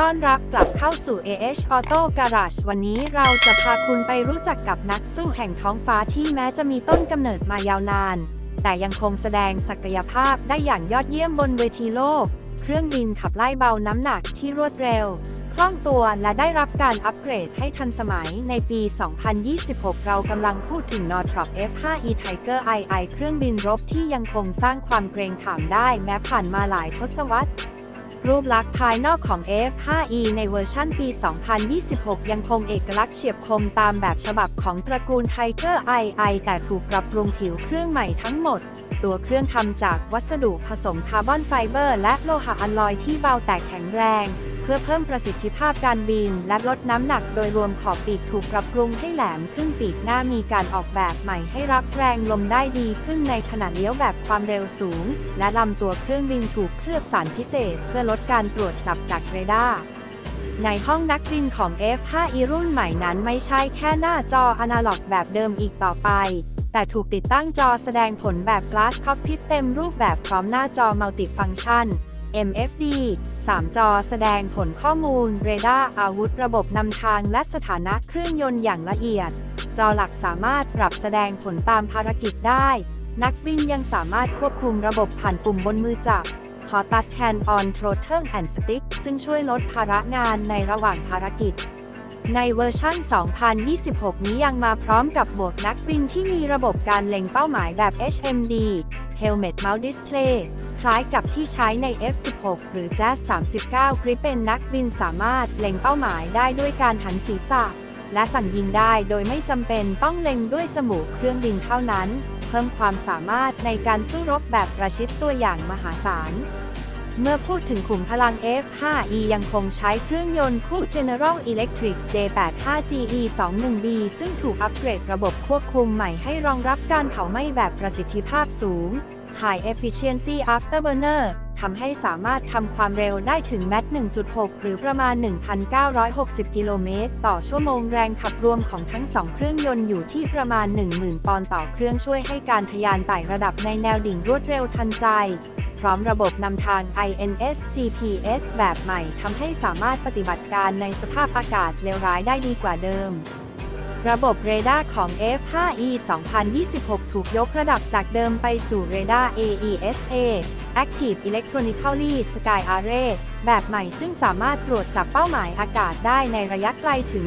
ต้อนรับกลับเข้าสู่ AH Auto Garage วันนี้เราจะพาคุณไปรู้จักกับนักสู้แห่งท้องฟ้าที่แม้จะมีต้นกำเนิดมายาวนาน แต่ยังคงแสดงศักยภาพได้อย่างยอดเยี่ยมบนเวทีโลก เครื่องบินขับไล่เบาน้ำหนักที่รวดเร็ว คล่องตัวและได้รับการอัปเกรดให้ทันสมัยในปี 2026 เรากำลังพูดถึง Northrop F5E Tiger II เครื่องบินรบที่ยังคงสร้างความเกรงขามได้แม้ผ่านมาหลายทศวรรษ รูปลักษณ์ภายนอกของ F5E ในเวอร์ชั่นปี 2026 ยังคงเอกลักษณ์เฉียบคมตามแบบฉบับของตระกูล Tiger II แต่ถูกปรับปรุงผิวเครื่องใหม่ทั้งหมด ตัวเครื่องทำจากวัสดุผสมคาร์บอนไฟเบอร์และโลหะอลลอยที่เบาแต่แข็งแรง เพื่อเพิ่มประสิทธิภาพการบิน และลดน้ำหนักโดยรวมขอบปีกถูกปรับปรุงให้แหลมขึ้นปีกหน้ามีการออกแบบใหม่ให้รับแรงลมได้ดีขึ้นในขณะเลี้ยวแบบความเร็วสูง และลำตัวเครื่องบินถูกเคลือบสารพิเศษ เพื่อลดการตรวจจับจากเรดาร์ในห้องนักบินของ F5E รุ่นใหม่นั้นไม่ใช่แค่หน้าจออนาล็อกแบบเดิมอีกต่อไป แต่ถูกติดตั้งจอแสดงผลแบบ Glass Cockpit เต็มรูปแบบพร้อมหน้าจอ Multifunction MFD 3 จอแสดงผลข้อมูล เรดาร์อาวุธระบบนำทางและสถานะเครื่องยนต์อย่างละเอียด จอหลักสามารถปรับแสดงผลตามภารกิจได้ นักบินยังสามารถควบคุมระบบผ่านปุ่มบนมือจับ HOTAS Hand on Throttle and Stick ซึ่งช่วยลดภาระงานในระหว่างภารกิจ ในเวอร์ชั่น 2026 นี้ยังมาพร้อมกับหมวกนักบินที่มีระบบการเล็งเป้าหมายแบบ HMD Helmet Mount Display คล้ายกับที่ใช้ใน F16 หรือ Jazz 39 กริปเป็นนักบินสามารถเล็งเป้าหมายได้ด้วยการหันศีรษะ และสั่งยิงได้โดยไม่จำเป็นต้องเล็งด้วยจมูกเครื่องบินเท่านั้น เพิ่มความสามารถในการสู้รบแบบประชิดตัวอย่างมหาศาล เมื่อพูดถึงขุมพลัง F5E ยังคงใช้เครื่องยนต์คู่ General Electric J85GE21B ซึ่งถูกอัปเกรดระบบควบคุมใหม่ให้รองรับการเผาไหม้แบบประสิทธิภาพสูง High Efficiency Afterburner ทำให้สามารถทำความเร็วได้ถึงแมท1.6 หรือประมาณ 1,960 กิโลเมตร ต่อชั่วโมงแรงขับรวมของทั้งสองเครื่องยนต์อยู่ที่ประมาณ 10,000 ปอนด์ต่อเครื่องช่วยให้การทะยานไต่ระดับในแนวดิ่งรวดเร็วทันใจ ร้อมระบบนำทาง INS GPS แบบใหม่ทำให้สามารถปฏิบัติการในสภาพอากาศเลวร้ายได้ดีกว่าเดิม ระบบเรดาร์ของ F5E 2026 ถูกยกระดับจากเดิมไปสู่เรดาร์ AESA Active Electronically Sky Array แบบใหม่ซึ่งสามารถตรวจจับเป้าหมายอากาศได้ในระยะไกลถึง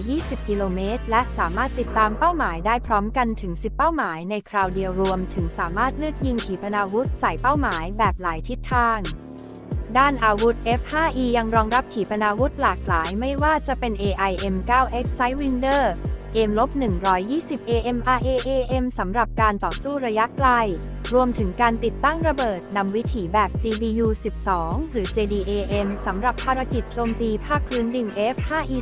120 กิโลเมตร และสามารถติดตามเป้าหมายได้พร้อมกันถึง 10 เป้าหมายในคราวเดียวรวม ถึงสามารถเลือกยิงขีปนาวุธใส่เป้าหมายแบบหลายทิศทางด้านอาวุธ F5E ยังรองรับขีปนาวุธหลากหลายไม่ว่าจะเป็น AIM-9X Sidewinder AM-120 AMRAAM สำหรับการต่อสู้ระยะไกล รวมถึงการติดตั้งระเบิดนำวิถีแบบ GBU-12 หรือ JDAM สำหรับภารกิจโจมตีภาคพื้นดิน F5E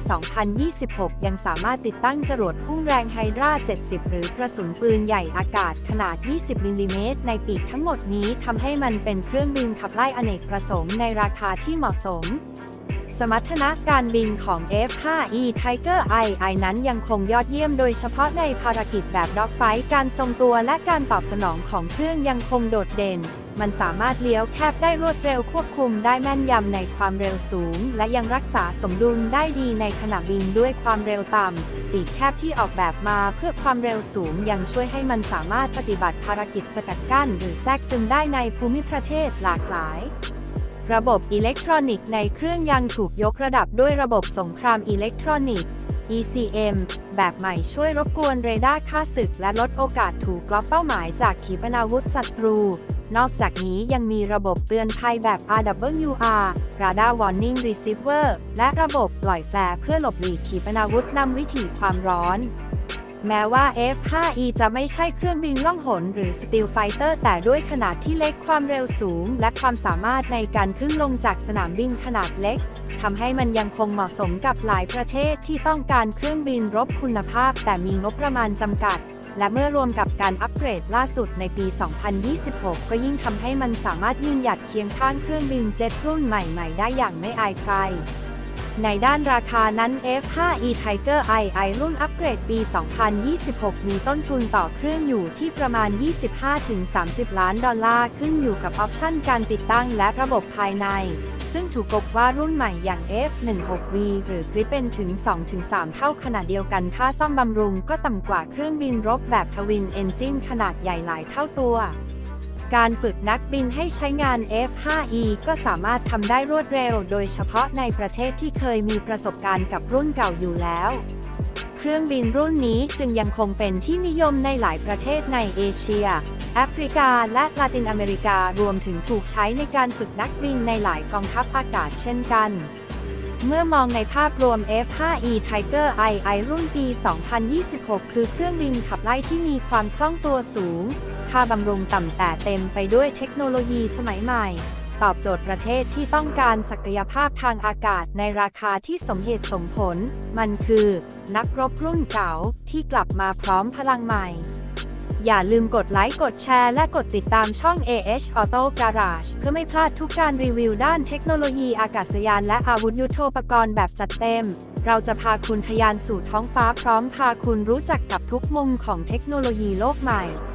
2026 ยังสามารถติดตั้งจรวดพุ่งแรงไฮดรา70 หรือกระสุนปืนใหญ่อากาศขนาด 20 มิลลิเมตรในปีกทั้งหมดนี้ทำให้มันเป็นเครื่องบินขับไล่อเนกประสงค์ในราคาที่เหมาะสม สมรรถนะการบินของ F5E Tiger II นั้นยังคงยอดเยี่ยมโดยเฉพาะในภารกิจแบบด็อกไฟการทรงตัวและการตอบสนองของเครื่องยังคงโดดเด่น มันสามารถเลี้ยวแคบได้รวดเร็วควบคุมได้แม่นยำในความเร็วสูง และยังรักษาสมดุลได้ดีในขณะบินด้วยความเร็วต่ำปีกแคบที่ออกแบบมาเพื่อความเร็วสูงยังช่วยให้มันสามารถปฏิบัติภารกิจสกัดกั้น หรือแทรกซึมได้ในภูมิประเทศหลากหลาย ระบบอิเล็กทรอนิกส์ในเครื่องยังถูกยกระดับด้วยระบบสงครามอิเล็กทรอนิกส์ ECM แบบใหม่ช่วยรบกวนเรดาร์ค่าศึก และลดโอกาสถูกกลอกเป้าหมายจากขีปนาวุธศัตรู นอกจากนี้ยังมีระบบเตือนภัยแบบ RWR Radar Warning Receiver และระบบปล่อยแฟร์เพื่อหลบหลีกขีปนาวุธนำวิถีความร้อน แม้ว่า F5E จะไม่ใช่เครื่องบินล่องหนหรือ Steel Fighter แต่ด้วยขนาดที่เล็กความเร็วสูง และความสามารถในการขึ้นลงจากสนามบินขนาดเล็กทำให้มันยังคงเหมาะสมกับหลายประเทศที่ต้องการเครื่องบินรบคุณภาพ แต่มีงบประมาณจำกัด และเมื่อรวมกับการอัปเกรดล่าสุดในปี 2026 ก็ยิ่งทำให้มันสามารถยืนหยัดเคียงข้างเครื่องบินเจ็ตรุ่นใหม่ ๆ ได้อย่างไม่อายใคร ในด้านราคานั้น F5E Tiger II รุ่นอัปเกรดปี 2026 มีต้นทุนต่อเครื่องอยู่ที่ประมาณ 25-30 ล้านดอลลาร์ขึ้นอยู่กับออปชั่นการติดตั้งและระบบภายใน ซึ่งถูกกบว่ารุ่นใหม่อย่าง F16V หรือ Gripen ถึง 2-3 เท่าขนาดเดียวกันค่าซ่อมบำรุงก็ต่ำกว่าเครื่องบินรบแบบทวินเอนจินขนาดใหญ่หลายเท่าตัว การฝึกนักบินให้ใช้งาน F5E ก็สามารถทำได้รวดเร็ว โดยเฉพาะในประเทศที่เคยมีประสบการณ์กับรุ่นเก่าอยู่แล้ว เครื่องบินรุ่นนี้จึงยังคงเป็นที่นิยมในหลายประเทศในเอเชีย แอฟริกาและลาตินอเมริการวมถึงถูกใช้ในการฝึกนักบินในหลายกองทัพอากาศเช่นกันเมื่อมองในภาพรวม F5E Tiger II รุ่นปี 2026 คือเครื่องบินขับไล่ที่มีความคล่องตัวสูง ค่าบำรุงต่ำแต่เต็มไปด้วยเทคโนโลยีสมัยใหม่ ตอบโจทย์ประเทศที่ต้องการศักยภาพทางอากาศในราคาที่สมเหตุสมผล มันคือ นักรบรุ่นเก่าที่กลับมาพร้อมพลังใหม่ อย่าลืมกดไลค์กดแชร์และกดติดตามช่อง AH Auto Garage เพื่อไม่พลาดทุกการรีวิวด้านเทคโนโลยีอากาศยานและอาวุธยุโทโธปกรณ์แบบจัดเต็ม เราจะพาคุณทะยานสู่ท้องฟ้าพร้อมพาคุณรู้จักกับทุกมุมของเทคโนโลยีโลกใหม่